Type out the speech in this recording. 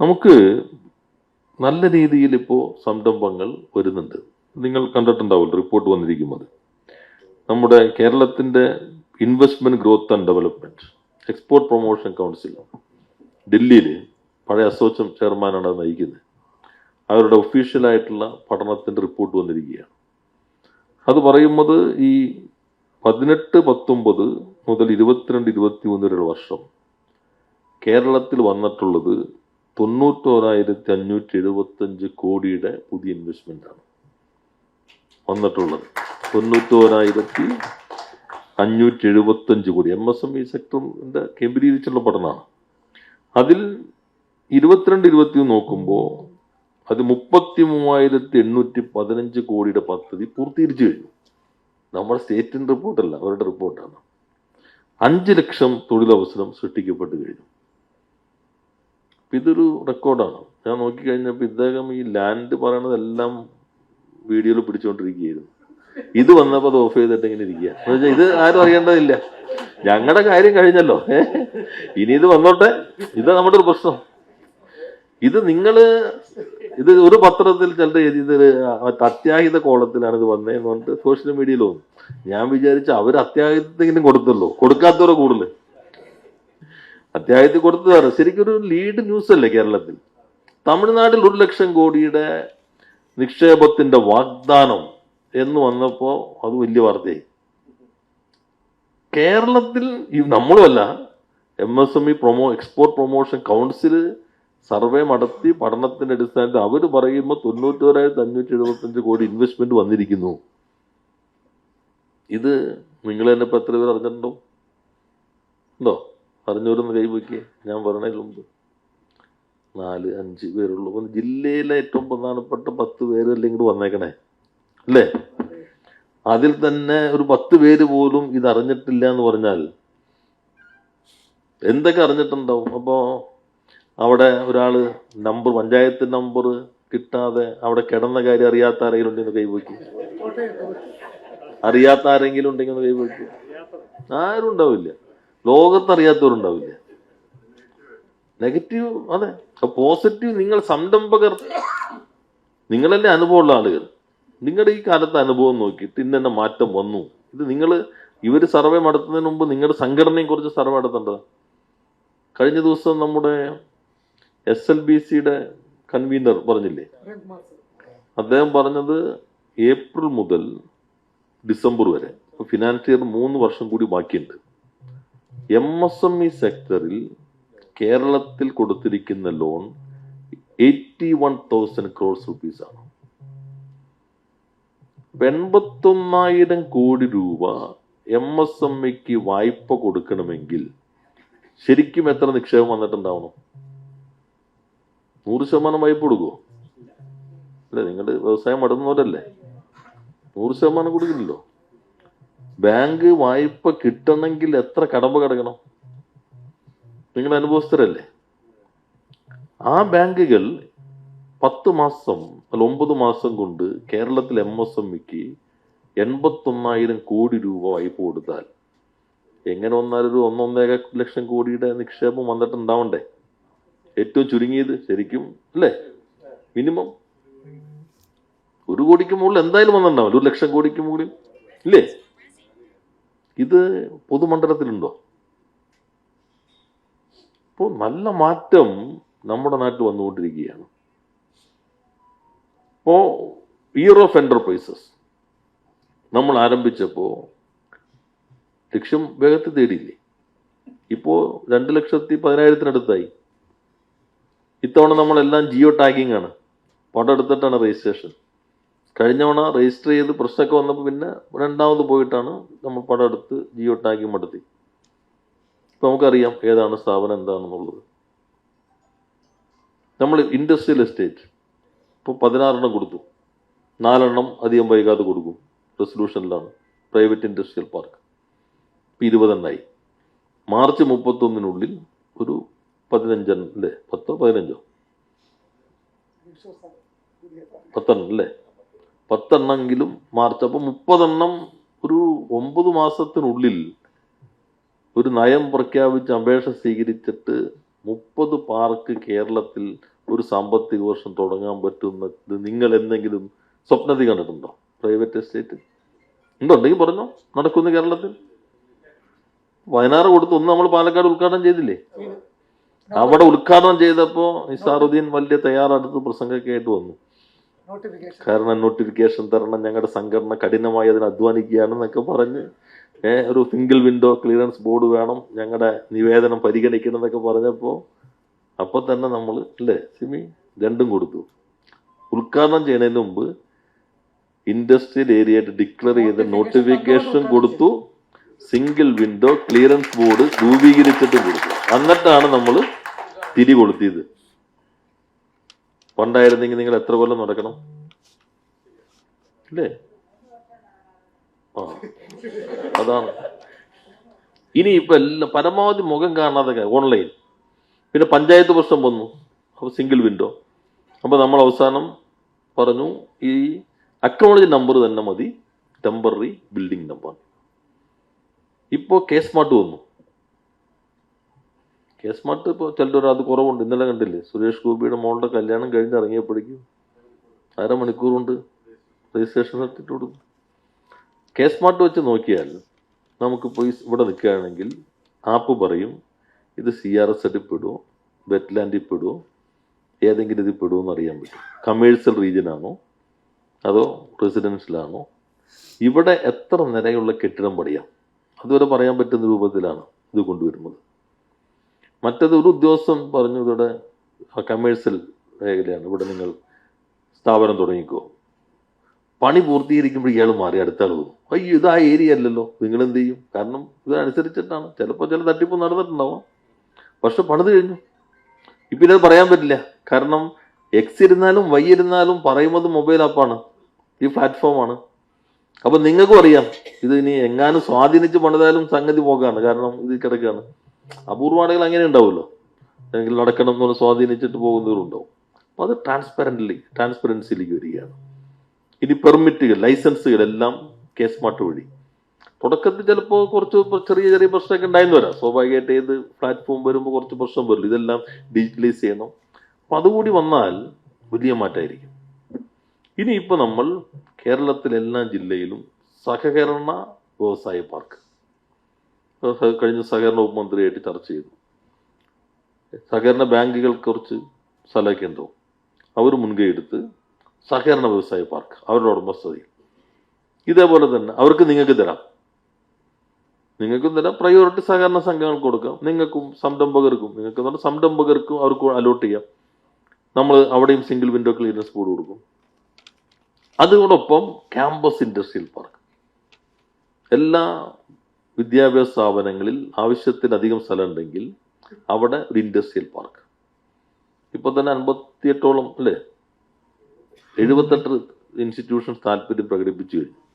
നമുക്ക് നല്ല രീതിയിൽ ഇപ്പോൾ സംരംഭങ്ങൾ വരുന്നുണ്ട്. നിങ്ങൾ കണ്ടിട്ടുണ്ടാവില്ല റിപ്പോർട്ട് വന്നിരിക്കുന്നത്. നമ്മുടെ കേരളത്തിന്റെ investment growth and development export promotion council ഡൽഹിയിൽ പഴയ അസോച്ചം ചെയർമാനാണ് നയിക്കുന്നത്. അവരുടെ ഒഫീഷ്യലായിട്ടുള്ള പഠനത്തിന്റെ റിപ്പോർട്ട് വന്നിരിക്കുകയാണ്. അത് പറയുന്നത് ഈ പതിനെട്ട് പത്തൊമ്പത് മുതൽ ഇരുപത്തിരണ്ട് ഇരുപത്തി മൂന്ന് വരെയുള്ള വർഷം കേരളത്തിൽ വന്നിട്ടുള്ളത് തൊണ്ണൂറ്റോരായിരത്തി അഞ്ഞൂറ്റി എഴുപത്തഞ്ച് കോടിയുടെ പുതിയ ഇൻവെസ്റ്റ്മെന്റ് ആണ് വന്നിട്ടുള്ളത്. തൊണ്ണൂറ്റോരായിരത്തി അഞ്ഞൂറ്റി എഴുപത്തഞ്ച് crore. M S M E സെക്ടറിന്റെ കേന്ദ്രീകരിച്ചുള്ള പഠനമാണ്. അതിൽ ഇരുപത്തിരണ്ട് ഇരുപത്തി നോക്കുമ്പോൾ അത് മുപ്പത്തി മൂവായിരത്തി എണ്ണൂറ്റി പതിനഞ്ച് കോടിയുടെ പദ്ധതി പൂർത്തീകരിച്ചു കഴിഞ്ഞു. നമ്മുടെ സ്റ്റേറ്റിന്റെ റിപ്പോർട്ടല്ല അവരുടെ റിപ്പോർട്ടാണ് അഞ്ച് ലക്ഷം തൊഴിലവസരം സൃഷ്ടിക്കപ്പെട്ട് കഴിഞ്ഞു. അപ്പൊ ഇതൊരു റെക്കോർഡാണ്. ഞാൻ നോക്കിക്കഴിഞ്ഞപ്പോൾ ഇദ്ദേഹം ഈ ലാൻഡ് പറയണതെല്ലാം വീഡിയോയിൽ പിടിച്ചുകൊണ്ടിരിക്കുകയായിരുന്നു ഇത് വന്നപ്പോൾ അത് ഓഫ് ചെയ്തിട്ട് ഇങ്ങനെ ഇരിക്കുക എന്ന് വെച്ചാൽ ഇത് ആരും അറിയേണ്ടതില്ല. ഞങ്ങളുടെ കാര്യം കഴിഞ്ഞല്ലോ? ഇനി ഇത് വന്നോട്ടെ. ഇത് നമ്മുടെ ഒരു പ്രശ്നം. ഇത് നിങ്ങൾ ഇത് ഒരു പത്രത്തിൽ ചിലർ എഴുതിയത് അത്യാഹിത കോളത്തിലാണ് ഇത് വന്നതെന്ന് പറഞ്ഞിട്ട് സോഷ്യൽ മീഡിയയിൽ വന്നു. ഞാൻ വിചാരിച്ച അവർ അത്യാഹിതത്തെങ്കിലും കൊടുത്തല്ലോ. കൊടുക്കാത്തവരെ കൂടുതൽ അത്യാഹിതത്തിൽ കൊടുത്തതാണ്. ശരിക്കും ഒരു ലീഡ് ന്യൂസ് അല്ലേ കേരളത്തിൽ? തമിഴ്നാട്ടിൽ ഒരു ലക്ഷം കോടിയുടെ നിക്ഷേപത്തിന്റെ വാഗ്ദാനം എന്ന് വന്നപ്പോൾ അത് വലിയ വാർത്തയായി. കേരളത്തിൽ നമ്മളുമല്ല M S M E promo export promotion council survey നടത്തി പഠനത്തിന്റെ അടിസ്ഥാനത്തിൽ അവർ പറയുമ്പോൾ തൊണ്ണൂറ്റോരായിരത്തി അഞ്ഞൂറ്റി എഴുപത്തഞ്ച് കോടി ഇൻവെസ്റ്റ്മെന്റ് വന്നിരിക്കുന്നു. ഇത് നിങ്ങൾ തന്നെ ഇപ്പൊ എത്ര പേർ അറിഞ്ഞിട്ടുണ്ടോ? ഉണ്ടോ? അറിഞ്ഞവരൊന്ന് കൈവയ്ക്കുക ഞാൻ പറഞ്ഞതിന് നാല് അഞ്ച് പേരുള്ളൂ. ഒന്ന് ജില്ലയിലെ ഏറ്റവും പ്രധാനപ്പെട്ട പത്ത് പേര് അല്ലെങ്കിൽ വന്നേക്കണേ? അല്ലേ? അതിൽ തന്നെ ഒരു പത്ത് പേര് പോലും ഇത് അറിഞ്ഞിട്ടില്ല എന്ന് പറഞ്ഞാൽ എന്തൊക്കെ അറിഞ്ഞിട്ടുണ്ടാവും? അപ്പോ അവിടെ ഒരാൾ നമ്പർ പഞ്ചായത്ത് നമ്പർ കിട്ടാതെ അവിടെ കിടന്ന കാര്യം അറിയാത്ത ആരെങ്കിലും ഉണ്ടെന്ന് കൈവയ്ക്കും അറിയാത്ത ആരെങ്കിലും ഉണ്ടെങ്കിൽ ഒന്ന് കൈവയ്ക്കും ആരും ഉണ്ടാവില്ല. ലോകത്തറിയാത്തവരുണ്ടാവില്ല. നെഗറ്റീവ് അതെ. പോസിറ്റീവ് നിങ്ങൾ സംരംഭകർ. നിങ്ങളല്ലേ അനുഭവമുള്ള ആളുകൾ. നിങ്ങളുടെ ഈ കാലത്തെ അനുഭവം നോക്കിയിട്ട് ഇന്നെ മാറ്റം വന്നു. ഇത് നിങ്ങൾ ഇവർ സർവേ നടത്തുന്നതിന് മുമ്പ് നിങ്ങളുടെ സംഘടനയും കുറിച്ച് സർവേ നടത്തേണ്ടത് കഴിഞ്ഞ ദിവസം നമ്മുടെ എസ് എൽ ബി സിയുടെ കൺവീനർ പറഞ്ഞില്ലേ? അദ്ദേഹം പറഞ്ഞത് ഏപ്രിൽ മുതൽ ഡിസംബർ വരെ. ഫിനാൻഷ്യർ മൂന്ന് വർഷം കൂടി ബാക്കിയുണ്ട്. എം എസ് എം ഇ സെക്ടറിൽ കേരളത്തിൽ കൊടുത്തിരിക്കുന്ന loan eighty one thousand crores rupees ആണ് എൺപത്തൊന്നായിരം കോടി രൂപ എം എസ് എം ഇക്ക് വായ്പ കൊടുക്കണമെങ്കിൽ ശരിക്കും എത്ര നിക്ഷേപം വന്നിട്ടുണ്ടാവണം? നൂറ് ശതമാനം വായ്പ കൊടുക്കുമോ അല്ലേ നിങ്ങൾ വ്യവസായം നടത്തുന്നവരല്ലേ നൂറ് ശതമാനം കൊടുക്കില്ലല്ലോ? ബാങ്ക് വായ്പ കിട്ടണമെങ്കിൽ എത്ര കടമ്പ കിടക്കണം? നിങ്ങൾ അനുഭവസ്ഥരല്ലേ? ആ ബാങ്കുകൾ പത്ത് മാസം അല്ല ഒമ്പത് മാസം കൊണ്ട് കേരളത്തിൽ എം എസ് എം ഇക്ക് എൺപത്തൊന്നായിരം കോടി രൂപ വായ്പ കൊടുത്താൽ എങ്ങനെ വന്നാലും ഒരു ഒന്നൊന്നേക ലക്ഷം കോടിയുടെ നിക്ഷേപം വന്നിട്ടുണ്ടാവണ്ടേ? ഏറ്റവും ചുരുങ്ങിയത് ശരിക്കും അല്ലേ? മിനിമം. ഒരു കോടിക്ക് മുകളിൽ എന്തായാലും വന്നിട്ടുണ്ടാവില്ല. ഒരു ലക്ഷം കോടിക്ക് മുകളിൽ. ഇല്ലേ? ഇത് പൊതുമണ്ഡലത്തിലുണ്ടോ? ഇപ്പോൾ നല്ല മാറ്റം നമ്മുടെ നാട്ടിൽ വന്നുകൊണ്ടിരിക്കുകയാണ്. ഇപ്പോൾ ഇയർ ഓഫ് എന്റർപ്രൈസസ് നമ്മൾ ആരംഭിച്ചപ്പോൾ ലക്ഷ്യം വേഗത്തിൽ തേടിയില്ലേ? ഇപ്പോൾ രണ്ട് ലക്ഷത്തി പതിനായിരത്തിനടുത്തായി. ഇത്തവണ നമ്മളെല്ലാം ജിയോ ടാഗിങ് ആണ് പടം എടുത്തിട്ടാണ് രജിസ്ട്രേഷൻ കഴിഞ്ഞ തവണ രജിസ്റ്റർ ചെയ്ത് പ്രശ്നമൊക്കെ വന്നപ്പോൾ പിന്നെ രണ്ടാമത് പോയിട്ടാണ് നമ്മൾ പടം എടുത്ത് ജിയോ ടാഗിങ് നടത്തി ഇപ്പം നമുക്കറിയാം ഏതാണ് സ്ഥാപനം എന്താണെന്നുള്ളത്. നമ്മൾ ഇൻഡസ്ട്രിയൽ എസ്റ്റേറ്റ് ഇപ്പോൾ പതിനാറെണ്ണം കൊടുത്തു. നാലെണ്ണം അധികം വൈകാതെ കൊടുക്കും. റെസൊല്യൂഷനിലാണ്. പ്രൈവറ്റ് ഇൻഡസ്ട്രിയൽ പാർക്ക് ഇപ്പം ഇരുപതെണ്ണായി. മാർച്ച് മുപ്പത്തൊന്നിനുള്ളിൽ ഒരു പതിനഞ്ചെണ്ണം അല്ലേ? പത്തോ പതിനഞ്ചോ? പത്തെണ്ണം അല്ലേ? പത്തെണ്ണമെങ്കിലും മാർച്ച്. അപ്പം മുപ്പതെണ്ണം ഒരു ഒമ്പത് മാസത്തിനുള്ളിൽ ഒരു നയം പ്രഖ്യാപിച്ച് അപേക്ഷ സ്വീകരിച്ചിട്ട് മുപ്പത് പാർക്ക് കേരളത്തിൽ ഒരു സാമ്പത്തിക വർഷം തുടങ്ങാൻ പറ്റുന്നത് നിങ്ങൾ എന്തെങ്കിലും സ്വപ്നത്തിൽ കണ്ടിട്ടുണ്ടോ? പ്രൈവറ്റ് എസ്റ്റേറ്റ് ഉണ്ടോ ഉണ്ടെങ്കിൽ പറഞ്ഞോ. നടക്കുന്നു കേരളത്തിൽ. വയനാറ് കൊടുത്ത് ഒന്ന് നമ്മൾ പാലക്കാട് ഉദ്ഘാടനം ചെയ്തില്ലേ? അവിടെ ഉദ്ഘാടനം ചെയ്തപ്പോൾ നിസാറുദ്ദീൻ വലിയ തയ്യാറെടുത്ത് പ്രസംഗമൊക്കെ ആയിട്ട് വന്നു. കാരണം നോട്ടിഫിക്കേഷൻ തരണം ഞങ്ങളുടെ സംഘടന കഠിനമായി അതിന് അധ്വാനിക്കുകയാണെന്നൊക്കെ പറഞ്ഞ് ഒരു സിംഗിൾ വിൻഡോ ക്ലിയറൻസ് ബോർഡ് വേണം ഞങ്ങളുടെ നിവേദനം പരിഗണിക്കണം എന്നൊക്കെ പറഞ്ഞപ്പോൾ അപ്പോൾ തന്നെ നമ്മൾ അല്ലേ സിമി? രണ്ടും കൊടുത്തു. ഉദ്ഘാടനം ചെയ്യുന്നതിന് മുമ്പ് ഇൻഡസ്ട്രിയൽ ഏരിയ ആയിട്ട് ഡിക്ലെയർ ചെയ്ത നോട്ടിഫിക്കേഷൻ കൊടുത്തു സിംഗിൾ വിൻഡോ ക്ലിയറൻസ് ബോർഡ് രൂപീകരിച്ചിട്ടും കൊടുത്തു. എന്നിട്ടാണ് നമ്മൾ തിരി കൊളുത്തിയത്. പണ്ടായിരുന്നെങ്കിൽ നിങ്ങൾ എത്ര കൊല്ലം നടക്കണം? അല്ലേ ആ. അതാണ്. ഇനി ഇപ്പൊ എല്ലാം പരമാവധി മുഖം കാണാതെ ഓൺലൈൻ പിന്നെ പഞ്ചായത്ത് പ്രശ്നം വന്നു. അപ്പൊ സിംഗിൾ വിൻഡോ അപ്പൊ നമ്മൾ അവസാനം പറഞ്ഞു ഈ അക്നോളജ് നമ്പർ തന്നെ മതി. ടെമ്പററി ബിൽഡിംഗ് നമ്പർ ഇപ്പോൾ കേസ് സ്മാർട്ട് വന്നു. കെ സ്മാർട്ട് ഇപ്പോൾ ചിലർ അത് കുറവുണ്ട്. ഇന്നലെ കണ്ടില്ലേ? സുരേഷ് ഗോപിയുടെ മോളുടെ കല്യാണം കഴിഞ്ഞ് ഇറങ്ങിയപ്പോഴേക്കും അരമണിക്കൂർ കൊണ്ട് രജിസ്ട്രേഷൻ നടത്തിയിട്ട് കൊടുക്കും. കെ സ്മാർട്ട് വെച്ച് നോക്കിയാൽ നമുക്കിപ്പോൾ ഈ ഇവിടെ നിൽക്കുകയാണെങ്കിൽ ആപ്പ് പറയും ഇത് സി ആർ എസ് എഡിൽ പെടുമോ വെറ്റ്ലാൻഡിൽ പെടുമോ ഏതെങ്കിലും ഇതിൽ പെടുമോ എന്ന് അറിയാൻ പറ്റും. കമേഴ്സ്യൽ റീജിയൻ ആണോ? അതോ റെസിഡൻഷ്യലാണോ ഇവിടെ എത്ര നിരയുള്ള കെട്ടിടം പണിയാം? അതുവരെ പറയാൻ പറ്റുന്ന രൂപത്തിലാണ് ഇത് കൊണ്ടുവരുന്നത്. മറ്റത് ഒരു ഉദ്യോഗസ്ഥൻ പറഞ്ഞു ഇവിടെ കമേഴ്സ്യൽ മേഖലയാണ്. ഇവിടെ നിങ്ങൾ സ്ഥാപനം തുടങ്ങിക്കോ. പണി പൂർത്തീകരിക്കുമ്പോൾ ഇയാൾ മാറി അടുത്ത ആൾ പോകും അയ്യോ ഇത് ആ ഏരിയ അല്ലല്ലോ. നിങ്ങൾ എന്ത് ചെയ്യും? കാരണം ഇതനുസരിച്ചിട്ടാണ്. ചിലപ്പോൾ ചില തട്ടിപ്പ് നടന്നിട്ടുണ്ടാവാം. പക്ഷെ പണിത് കഴിഞ്ഞു. ഇപ്പം ഇത് പറയാൻ പറ്റില്ല. കാരണം എക്സ് ഇരുന്നാലും വൈ ഇരുന്നാലും പറയുന്നത് മൊബൈൽ ആപ്പാണ് ഈ പ്ലാറ്റ്ഫോമാണ് അപ്പം നിങ്ങൾക്കും അറിയാം. ഇത് ഇനി എങ്ങാനും സ്വാധീനിച്ച് പണിതാലും സംഗതി പോകാണ്. കാരണം ഇത് കിടക്കുകയാണ്. അപൂർവാണികൾ അങ്ങനെ ഉണ്ടാവുമല്ലോ. അല്ലെങ്കിൽ നടക്കണം എന്ന് പറഞ്ഞ് സ്വാധീനിച്ചിട്ട് പോകുന്നവരുണ്ടാവും അപ്പോൾ അത് ട്രാൻസ്പെറന്റ് ട്രാൻസ്പെറൻസിയിലേക്ക് വരികയാണ്. ഇനി പെർമിറ്റുകൾ ലൈസൻസുകൾ എല്ലാം കെ സ്മാർട്ട് വഴി. തുടക്കത്തിൽ ചിലപ്പോൾ കുറച്ച് ചെറിയ ചെറിയ പ്രശ്നമൊക്കെ ഉണ്ടായിരുന്നു വരാം സ്വാഭാവികമായിട്ട് ഏത് പ്ലാറ്റ്ഫോം വരുമ്പോൾ കുറച്ച് പ്രശ്നം വരില്ല? ഇതെല്ലാം ഡിജിറ്റലൈസ് ചെയ്യണം. അപ്പം അതുകൂടി വന്നാൽ വലിയ മാറ്റമായിരിക്കും. ഇനിയിപ്പോൾ നമ്മൾ കേരളത്തിലെല്ലാ ജില്ലയിലും സഹകരണ വ്യവസായ പാർക്ക് കഴിഞ്ഞ സഹകരണ വകുപ്പ് മന്ത്രിയായിട്ട് ചർച്ച ചെയ്തു. സഹകരണ ബാങ്കുകൾ കുറച്ച് സ്ഥലമൊക്കെ ഉണ്ടാവും അവർ മുൻകൈ എടുത്ത് സഹകരണ വ്യവസായ പാർക്ക് അവരുടെ ഉടമസ്ഥതയിൽ. ഇതേപോലെ തന്നെ അവർക്ക് നിങ്ങൾക്ക് തരാം. നിങ്ങൾക്കും തരാം. പ്രയോറിറ്റി സഹകരണ സംഘങ്ങൾക്ക് കൊടുക്കാം. നിങ്ങൾക്കും സംരംഭകർക്കും നിങ്ങൾക്ക് സംരംഭകർക്കും അവർക്ക് അലോട്ട് ചെയ്യാം. നമ്മൾ അവിടെയും സിംഗിൾ വിൻഡോ ക്ലിയറൻസ് ബോർഡ് കൊടുക്കും. അതോടൊപ്പം ക്യാമ്പസ് ഇൻഡസ്ട്രിയൽ പാർക്ക് എല്ലാ വിദ്യാഭ്യാസ സ്ഥാപനങ്ങളിൽ ആവശ്യത്തിലധികം സ്ഥലം ഉണ്ടെങ്കിൽ അവിടെ ഒരു ഇൻഡസ്ട്രിയൽ പാർക്ക്. ഇപ്പോൾ തന്നെ അൻപത്തിയെട്ടോളം അല്ലേ? എഴുപത്തെട്ട് ഇൻസ്റ്റിറ്റ്യൂഷൻസ് താല്പര്യം പ്രകടിപ്പിച്ചു കഴിഞ്ഞു.